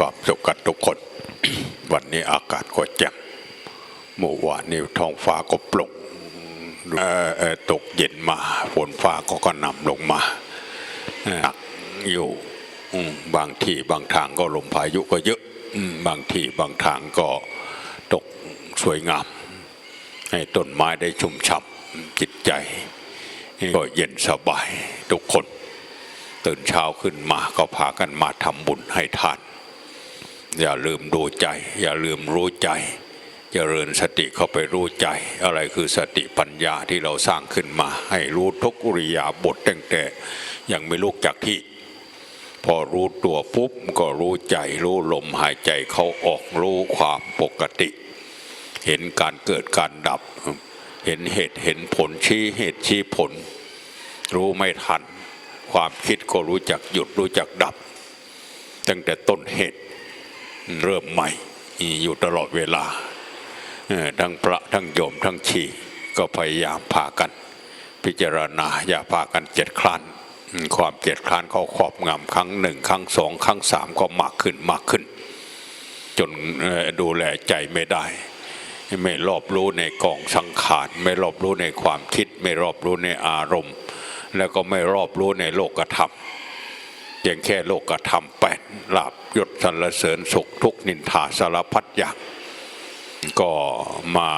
ความสุขกันทุกคน วันนี้อากาศก็แจ่มเมื่อวานนี้ท้องฟ้าก็โปร่งเออตกเย็นมาฝนฟ้าก็กระหน่ำลงมาเอ่อหนักอยู่บางที่บางทางก็ลมพายุก็เยอะบางที่บางทางก็ตกสวยงาม ให้ต้นไม้ได้ชุ่มฉ่ำจิตใจ ก็เย็นสบายทุกคน ตื่นเช้าขึ้นมาก็พากันมาทำบุญให้ทาน อย่าลืมดูใจ อย่าลืมรู้ใจเจริญสติเข้าไปรู้ใจ อะไรคือสติปัญญาที่เราสร้างขึ้นมา ให้รู้ทุกอุริยาบทตั้งแต่ยังไม่ลุกจากที่ พอรู้ตัวปุ๊บก็รู้ใจ รู้ลมหายใจเขาออกรู้ความปกติ เห็นการเกิดการดับ เห็นเหตุเห็นผลชี้เหตุชี้ผล รู้ไม่ทัน ความคิดก็รู้จักหยุดรู้จักดับ ตั้งแต่ต้นเหตุ เริ่มใหม่อยู่ตลอดเวลา ทั้งพระทั้งโยมทั้งชีก็พยายามพากัน พิจารณาอย่าพากันเจ็ดคลานความเจ็ดคลานเขาครอบงำครั้งหนึ่งครั้งสองครั้งสามก็มากขึ้นมากขึ้น จนดูแลใจไม่ได้ ไม่รอบรู้ในกองสังขารไม่รอบรู้ในความคิด ไม่รอบรู้ในอารมณ์ แล้วก็ไม่รอบรู้ในโลกธรรม เพียงแค่โลกธรรมแปดลาบยศสรรเสริญสุขทุกนินทาสารพัดอย่างก็มา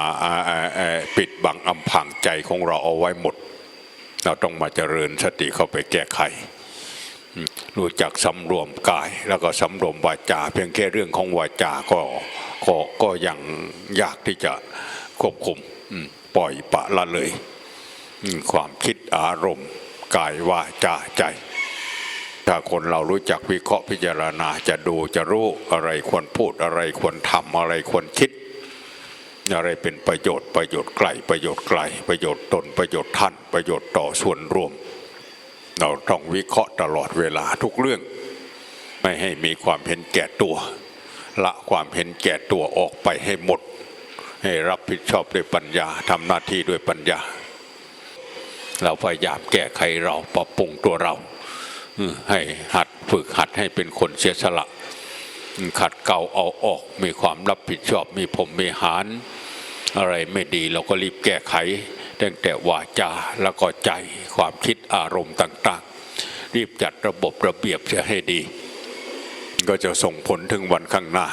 ปิดบังอำพรางใจของเราเอาไว้หมด เราต้องมาเจริญสติเข้าไปแก้ไข รู้จักสำรวมกายแล้วก็สำรวมวาจา เพียงแค่เรื่องของวาจาก็ก็ก็ยังยากที่จะควบคุมปล่อยปละละเลย ความคิดอารมณ์ กายวาจาใจ ถ้าคนเรารู้จักวิเคราะห์พิจารณาจะดูจะรู้อะไรควรพูดอะไรควรทำอะไรควรคิด อะไรเป็นประโยชน์ประโยชน์ไกลประโยชน์ไกล ประโยชน์ตนประโยชน์ท่าน ประโยชน์ต่อส่วนรวม เราต้องวิเคราะห์ตลอดเวลาทุกเรื่อง ไม่ให้มีความเห็นแก่ตัว ละความเห็นแก่ตัวออกไปให้หมด ให้รับผิดชอบด้วยปัญญาทำหน้าที่ด้วยปัญญา เราพยายามแก้ไขเราปรับปรุงตัวเรา ให้หัดฝึกหัดให้เป็นคนเสียสละขัดเกลาเอาออก มีความรับผิดชอบมีผมมีหาร อะไรไม่ดีเราก็รีบแก้ไข ตั้งแต่วาจาแล้วก็ใจความคิดอารมณ์ต่าง ๆ รีบจัดระบบระเบียบเสียให้ดี ก็จะส่งผลถึงวันข้างหน้า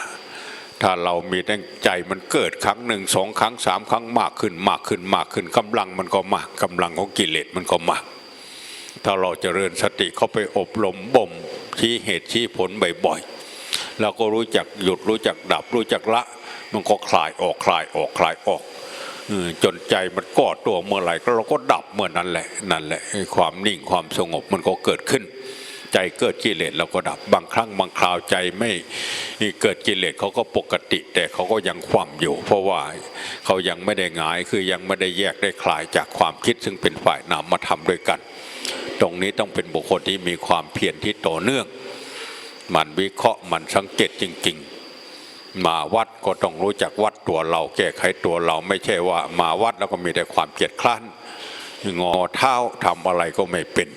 ถ้าเรามีตั้งใจมันเกิดครั้งหนึ่งสองครั้งสามครั้งมากขึ้นมากขึ้นมากขึ้นกำลังมันก็มากกำลังของกิเลสมันก็มาก ถ้าเราจเจริญสติเข้าไปอบรมบ่มชี้เหตุชี้ผลบ่อยๆเราก็รู้จักหยุดรู้จักดับรู้จักละ มันก็คลายออกคลายออกคลายออกจนใจมันก่อตัวเมื่อไหร่ก็เราก็ดับเมื่อนั้นแหละนั่นแหละความนิ่งความสงบมันก็เกิดขึ้น ใจเกิดกิเลสเราก็ดับบางครั้งบางคราวใจไม่เกิดกิเลสเขาก็ปกติ แต่เขาก็ยังคว่ำอยู่ เพราะว่าเขายังไม่ได้หงายคือยังไม่ได้แยกได้คลายจากความคิดซึ่งเป็นฝ่ายนามมาทำด้วยกัน ตรงนี้ต้องเป็นบุคคลที่มีความเพียรที่ต่อเนื่อง มันวิเคราะห์มันสังเกตจริง ๆ มาวัดก็ต้องรู้จักวัดตัวเราแก้ไขตัวเราไม่ใช่ว่ามาวัดแล้วก็มีแต่ความเกลียดคร้านงอเท้าทำอะไรก็ไม่เป็น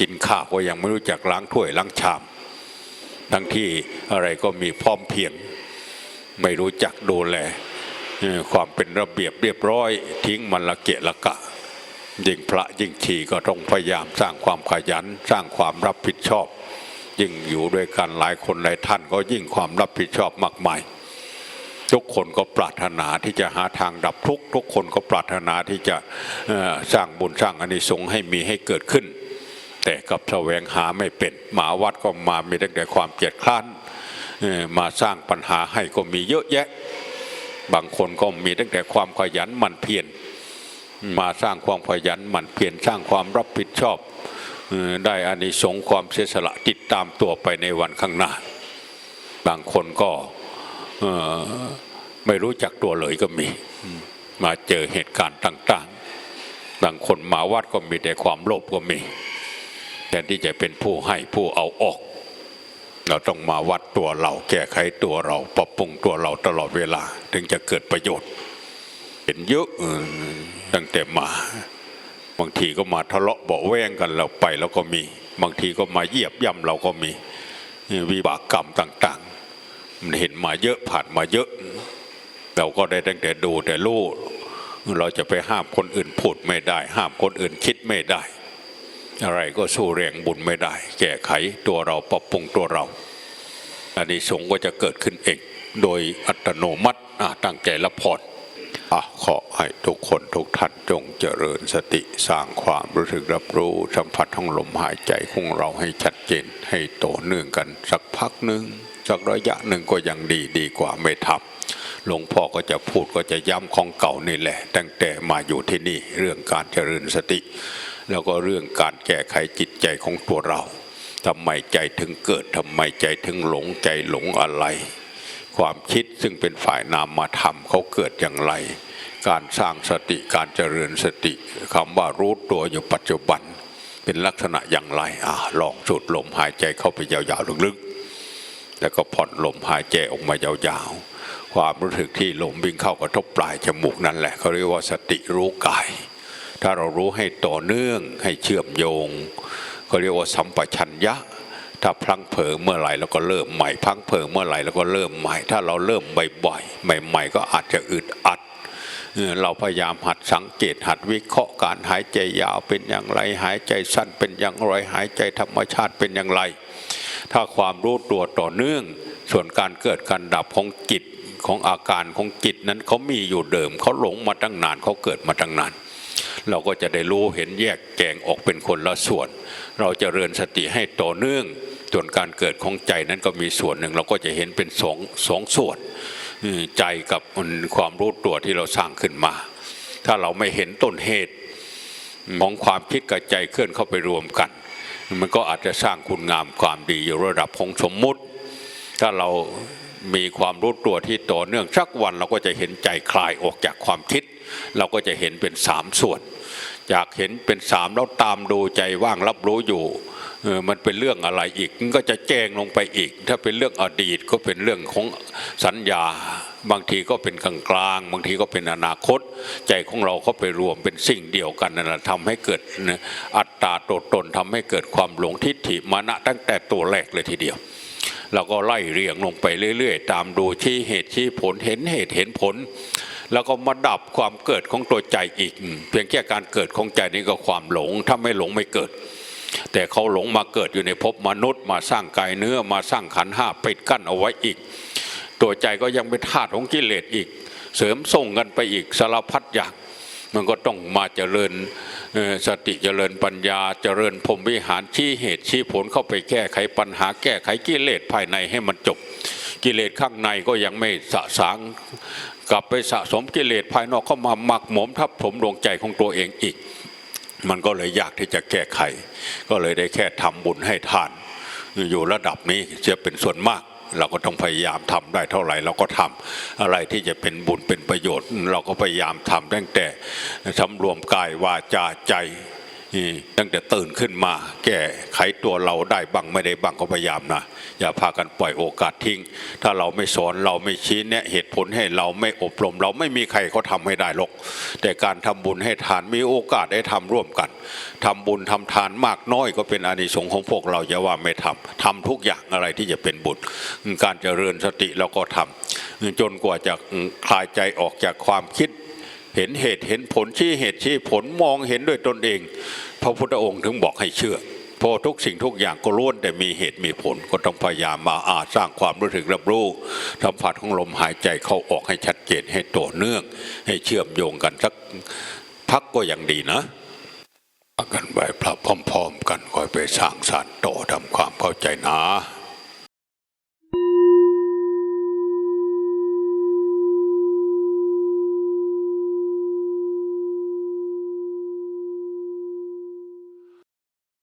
กินข้าวก็ยังไม่รู้จักล้างถ้วยล้างชาม ทั้งที่อะไรก็มีพร้อมเพียง ไม่รู้จักดูแลความเป็นระเบียบเรียบร้อย ทิ้งมันละเกะละกะ ยิ่งพระยิ่งชีก็ต้องพยายามสร้างความขยันสร้างความรับผิดชอบ ยิ่งอยู่ด้วยกันหลายคนหลายท่านก็ยิ่งความรับผิดชอบมากมายทุกคนก็ปรารถนาที่จะหาทางดับทุกทุกคนก็ปรารถนาที่จะสร้างบุญสร้างอานิสงส์ให้มีให้เกิดขึ้น แต่กับแสวงหาไม่เป็นหมาวัดก็มามีตั้งแต่ความเกลียดคร้านมาสร้างปัญหาให้ก็มีเยอะแยะ บางคนก็มีตั้งแต่ความขยันหมั่นเพียร มาสร้างความขยันหมั่นเพียรสร้างความรับผิดชอบได้อานิสงส์ความเสียสละติดตามตัวไปในวันข้างหน้า บางคนก็ไม่รู้จักตัวเลยก็มี มาเจอเหตุการณ์ต่าง ๆ บางคนมาวัดก็มีแต่ความโลภก็มีแทนที่จะเป็นผู้ให้ผู้เอาออก เราต้องมาวัดตัวเราแก้ไขตัวเรา ปรับปรุงตัวเราตลอดเวลา ถึงจะเกิดประโยชน์ เห็นเยอะ ตั้งแต่มา บางทีก็มาทะเลาะเบาแวงกันเราไปแล้วก็มี บางทีก็มาเหยียบย่ำเราก็มีวิบากกรรมต่าง ๆ มันเห็นมาเยอะผ่านมาเยอะ เราก็ได้ตั้งแต่ดูแต่รู้เราจะไปห้ามคนอื่นพูดไม่ได้ ห้ามคนอื่นคิดไม่ได้ อะไรก็สู้แรงบุญไม่ได้ แก้ไขตัวเราปรับปรุงตัวเราอันนี้สงส์ก็จะเกิดขึ้นเอง โดยอัตโนมัติตั้งใจรับพร อะขอให้ทุกคนทุกท่านจงเจริญสติสร้างความรู้สึกรับรู้สัมผัสของลมหายใจของเราให้ชัดเจนให้ต่อเนื่องกันสักพักหนึ่งสักระยะหนึ่งก็ยังดีดีกว่าไม่ทำหลวงพ่อก็จะพูดก็จะย้ำของเก่านี่แหละ ตั้งแต่มาอยู่ที่นี่เรื่องการเจริญสติ แล้วก็เรื่องการแก้ไขจิตใจของตัวเราทำไมใจถึงเกิดทำไมใจถึงหลงใจหลงอะไร ความคิดซึ่งเป็นฝ่ายนามมาทำเขาเกิดอย่างไร การสร้างสติการเจริญสติคำว่ารู้ตัวอยู่ปัจจุบัน เป็นลักษณะอย่างไรอลองสูดลมหายใจเข้าไปยาวๆลึกๆ แล้วก็ผ่อนลมหายใจออกมายาวๆ ความรู้สึกที่ลมวิ่งเข้ากระทบปลายจมูกนั่นแหละเขาเรียกว่าสติรู้กาย ถ้าเรารู้ให้ต่อเนื่องให้เชื่อมโยงเขาเรียกว่าสัมปชัญญะ ถ้าพลังเผลอเมื่อไหร่เราก็เริ่มใหม่พลังเผลอเมื่อไหร่เราก็เริ่มใหม่ ถ้าเราเริ่มบ่อยๆใหม่ๆก็อาจจะอึดอัดเออเราพยายามหัดสังเกตหัดวิเคราะห์การหายใจยาวเป็นอย่างไร หายใจสั้นเป็นอย่างไรหายใจธรรมชาติเป็นอย่างไร ถ้าความรู้ตัวต่อเนื่อง ส่วนการเกิดการดับของจิตของอาการของจิตนั้นเขามีอยู่เดิมเขาหลงมาตั้งนานเขาเกิดมาตั้งนาน เราก็จะได้รู้เห็นแยกแกงออกเป็นคนละส่วน เราจะเริญสติให้ต่อเนื่อง ส่วนการเกิดของใจนั้นก็มีส่วนหนึ่งเราก็จะเห็นเป็นสองสองส่วนใจกับความรู้ตัวที่เราสร้างขึ้นมา ถ้าเราไม่เห็นต้นเหตุของความคิดกับใจเคลื่อนเข้าไปรวมกัน มันก็อาจจะสร้างคุณงามความดีอยู่ระดับของสมมุติ ถ้าเรามีความรู้ตัวที่ต่อเนื่องสักวันเราก็จะเห็นใจคลายออกจากความคิด เราก็จะเห็นเป็นสามส่วน จากเห็นเป็นสามแล้วตามดูใจว่างรับรู้อยู่ มันเป็นเรื่องอะไรอีกก็จะแจ้งลงไปอีก ถ้าเป็นเรื่องอดีตก็เป็นเรื่องของสัญญา บางทีก็เป็นกลางกลางบางทีก็เป็นอนาคต ใจของเราเข้าไปรวมเป็นสิ่งเดียวกันนั่นแหละทำให้เกิดอัตตาตัวตนทำให้เกิดความหลงทิฏฐิมานะตั้งแต่ตัวแรกเลยทีเดียวเราก็ไล่เรียงลงไปเรื่อย ๆ ตามดูชี้เหตุชี้ผลเห็นเหตุเห็นผล แล้วก็มาดับความเกิดของตัวใจอีก เพียงแค่การเกิดของใจนี้ก็ความหลงถ้าไม่หลงไม่เกิด แต่เขาหลงมาเกิดอยู่ในภพมนุษย์ มาสร้างกายเนื้อมาสร้างขันห้าปิดกั้นเอาไว้อีก ตัวใจก็ยังเป็นธาตุของกิเลสอีก เสริมส่งกันไปอีกสารพัดอย่างมันก็ต้องมาเจริญสติเจริญปัญญาเจริญพรมวิหารชี้เหตุชี้ผลเข้าไปแก้ไขปัญหาแก้ไขกิเลสภายในให้มันจบ กิเลสข้างในก็ยังไม่สะสางกลับไปสะสมกิเลสภายนอกเข้ามาหมักหมมทับถมดวงใจของตัวเองอีก มันก็เลยยากที่จะแก้ไข ก็เลยได้แค่ทำบุญให้ทาน อยู่ระดับนี้จะเป็นส่วนมาก เราก็ต้องพยายามทำได้เท่าไหร่เราก็ทำอะไรที่จะเป็นบุญเป็นประโยชน์ เราก็พยายามทำตั้งแต่สำรวมกายวาจาใจ ตั้งแต่ตื่นขึ้นมา แก้ไขตัวเราได้บ้างไม่ได้บ้างก็พยายามนะอย่าพากันปล่อยโอกาสทิ้ง ถ้าเราไม่สอนเราไม่ชี้แนะเหตุผลให้เราไม่อบรม เราไม่มีใครเขาทำให้ได้หรอก แต่การทำบุญให้ทานมีโอกาสได้ทำร่วมกันทำบุญทำทานมากน้อยก็เป็นอานิสงส์ของพวกเราอย่าว่าไม่ทำทำทุกอย่างอะไรที่จะเป็นบุญการเจริญสติเราก็ทำจนกว่าจะคลายใจออกจากความคิด เห็นเหตุเห็นผลชี้เหตุชี้ผลมองเห็นด้วยตนเอง พระพุทธองค์ถึงบอกให้เชื่อเพราะทุกสิ่งทุกอย่างก็ล้วนแต่มีเหตุมีผลก็ต้องพยายามมาอาสร้างความรู้สึกรับรู้สัมผัสของลมหายใจเข้าออกให้ชัดเจนให้ต่อเนื่อง ให้เชื่อมโยงกันสักพักก็ยังดีนะกันไหวพระพร้อม ๆ กันคอยไปสร้างสารต่อทำความเข้าใจนะ